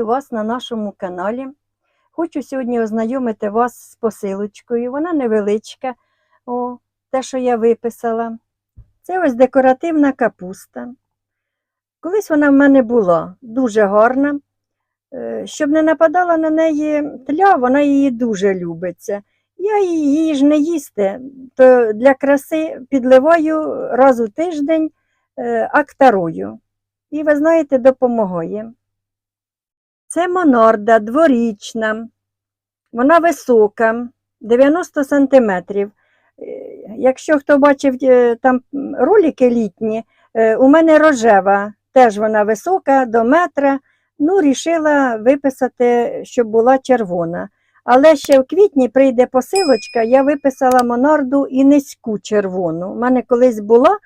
Вітаю вас на нашому каналі. Хочу сьогодні ознайомити вас з посилочкою. Вона невеличка, о, те, що я виписала. Це ось декоративна капуста. Колись вона в мене була дуже гарна. Е, Щоб не нападала на неї тля, вона її дуже любиться. Я її ж не їсти, то для краси підливаю раз у тиждень е, актарою. І ви знаєте, допомагає. Це монорда дворічна, вона висока, 90 сантиметрів. Е, Якщо хто бачив е, там ролики літні, е, у мене рожева, теж вона висока, до метра. Ну, рішила виписати, щоб була червона. Але ще в квітні прийде посилочка, я виписала монарду і низьку червону. У мене колись була,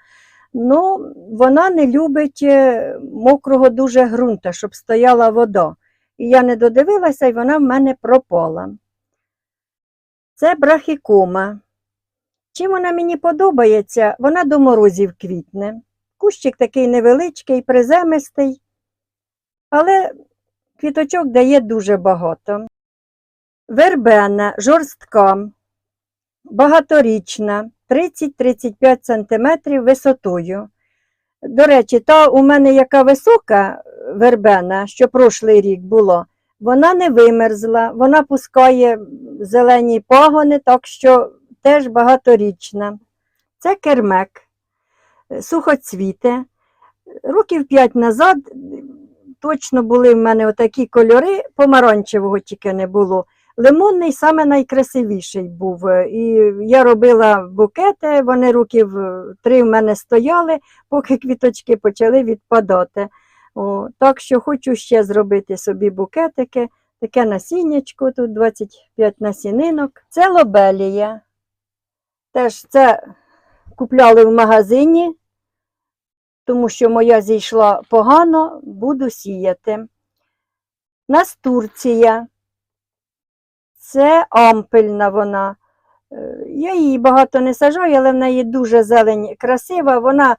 Ну, вона не любить мокрого дуже ґрунта, щоб стояла вода. І я не додивилася, і вона в мене пропала. Це брахікома. Чим вона мені подобається, вона до морозів квітне. Кущик такий невеличкий, приземистий, але квіточок дає дуже багато. Вербена, жорстка, багаторічна, 30-35 см висотою. До речі, та у мене яка висока вербена, що прошлий рік було, вона не вимерзла, вона пускає зелені пагони, так що теж багаторічна. Це кермек, сухоцвіте. Років 5 назад точно були в мене отакі кольори, помаранчевого тільки не було. Лимонний саме найкрасивіший був. І я робила букети, вони років три в мене стояли, поки квіточки почали відпадати. О, так що хочу ще зробити собі букетики, таке насіннячко, тут 25 насінинок. Це лобелія. Теж це купляли в магазині, тому що моя зійшла погано, буду сіяти. Настурція. Це ампельна вона. Е, Я її багато не сажаю, але в неї дуже зелень красива. Вона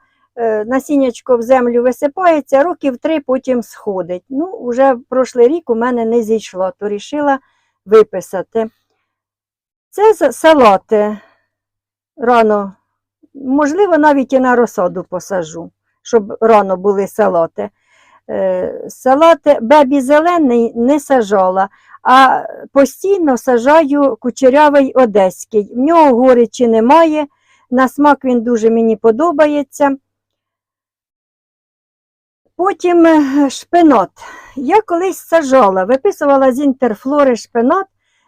насіннячко в землю висипається, років три потім сходить. Ну, уже прошлий рік у мене не зійшло, то рішила виписати. Це салати рано, можливо, навіть і на розсаду посажу, щоб рано були салати. Е, Салати бебі зелений не сажала, а постійно саджаю кучерявий одеський. В нього горечі немає, на смак він дуже мені подобається. Потім е, шпинат. Я колись сажала, виписувала з інтерфлори шпинат,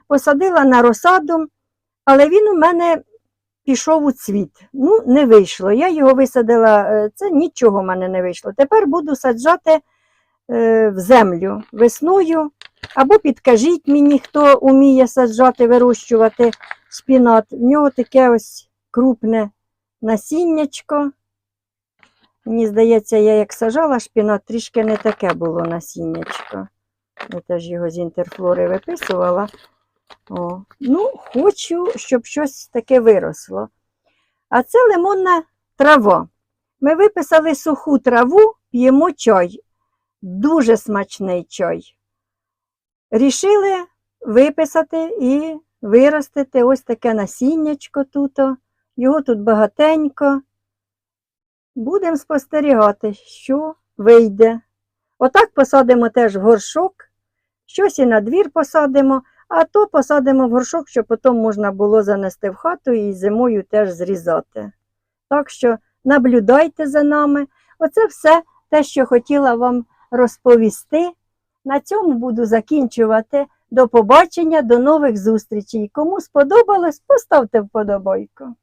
посадила на розсаду, але він у мене пішов у цвіт. Ну, не вийшло. Я його висадила, е, це нічого в мене не вийшло. Тепер буду саджати е, в землю весною. Або підкажіть мені, хто вміє саджати, вирощувати шпінат. В нього таке ось крупне насіннячко. Мені здається, я як сажала шпінат, трішки не таке було насіннячко. Я теж його з інтерфлори виписувала. О. Ну, хочу, щоб щось таке виросло. А це лимонна трава. Ми виписали суху траву, п'ємо чай. Дуже смачний чай. Рішили виписати і виростити ось таке насіннячко тут. Його тут багатенько. Будемо спостерігати, що вийде. Отак посадимо теж в горшок, щось і на двір посадимо, а то посадимо в горшок, щоб потім можна було занести в хату і зимою теж зрізати. Так що наблюдайте за нами. Оце все те, що хотіла вам розповісти. На цьому буду закінчувати. До побачення, до нових зустрічей. Кому сподобалось, поставте вподобайку.